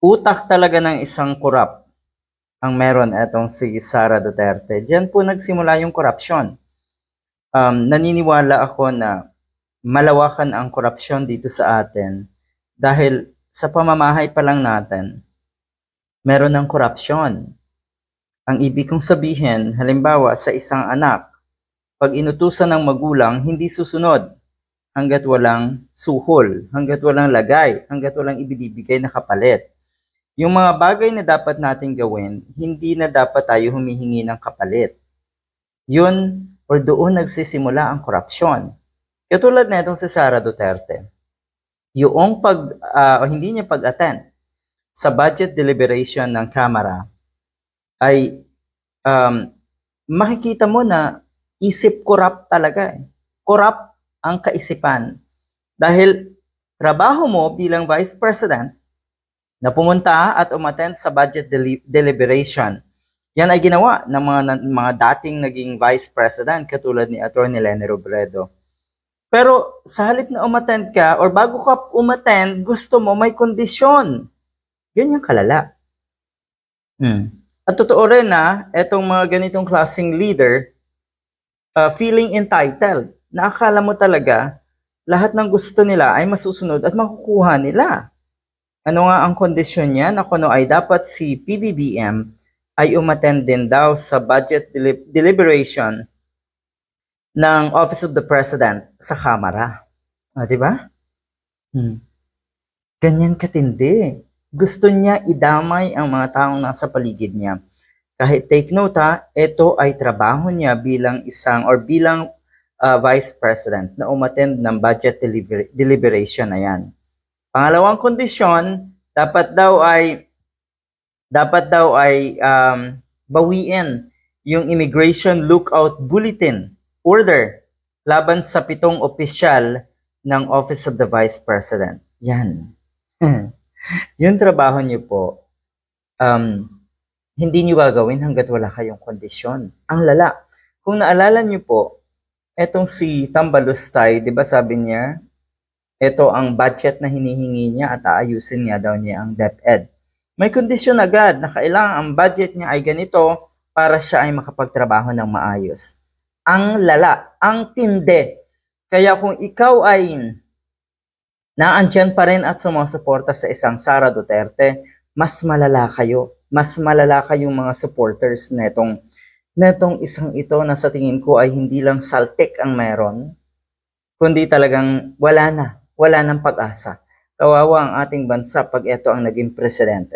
utak talaga ng isang korap ang meron etong si Sara Duterte. Diyan po nagsimula yung korupsyon. Um, naniniwala ako na malawakan ang korupsyon dito sa atin dahil sa pamamahay pa lang natin, meron ng korupsyon. Ang ibig kong sabihin, halimbawa sa isang anak, pag inutusan ng magulang, hindi susunod hanggat walang suhol, hanggat walang lagay, hanggat walang ibinibigay na kapalit. Yung mga bagay na dapat nating gawin, hindi na dapat tayo humihingi ng kapalit. Yun, or doon nagsisimula ang korupsyon. Katulad na itong si Sara Duterte. Yung pag, o hindi niya pag-attend sa budget deliberation ng Kamara ay um, makikita mo na isip corrupt talaga. Eh. Corrupt ang kaisipan. Dahil trabaho mo bilang Vice President na pumunta at umattend sa budget deli- deliberation. Yan ay ginawa ng mga, mga dating naging Vice President katulad ni Atty. Lene Robredo. Pero sa halip na umattend ka or bago ka umattend, gusto mo may kondisyon. Yan yung kalala. Hmm. At totoo rin na etong mga ganitong klaseng leader, uh, feeling entitled. Na akala mo talaga, lahat ng gusto nila ay masusunod at makukuha nila. Ano nga ang kondisyon niya na kuno ay dapat si PBBM ay umattend din daw sa budget deli- deliberation ng Office of the President sa Kamara. Ah, di ba? Hmm. Ganyan katindi. Gusto niya idamay ang mga taong nasa paligid niya. Kahit take note ha, ito ay trabaho niya bilang isang or bilang uh, Vice President na umattend ng budget deliber- deliberation na yan. Pangalawang kondisyon, dapat daw ay dapat daw ay um, bawiin yung Immigration Lookout Bulletin order laban sa pitong opisyal ng Office of the Vice President. Yan. yung trabaho niyo po, um, hindi niyo gagawin hanggat wala kayong kondisyon. Ang lala. Kung naalala niyo po, etong si Tambalustay, di ba sabi niya, ito ang budget na hinihingi niya at aayusin niya daw niya ang DepEd. May kondisyon agad na kailangan ang budget niya ay ganito para siya ay makapagtrabaho ng maayos. Ang lala, ang tinde. Kaya kung ikaw ay naandyan pa rin at sumusuporta sa isang Sara Duterte, mas malala kayo. Mas malala kayong mga supporters netong netong isang ito na sa tingin ko ay hindi lang saltik ang meron, kundi talagang wala na, wala ng pag-asa. Kawawa ang ating bansa pag ito ang naging presidente.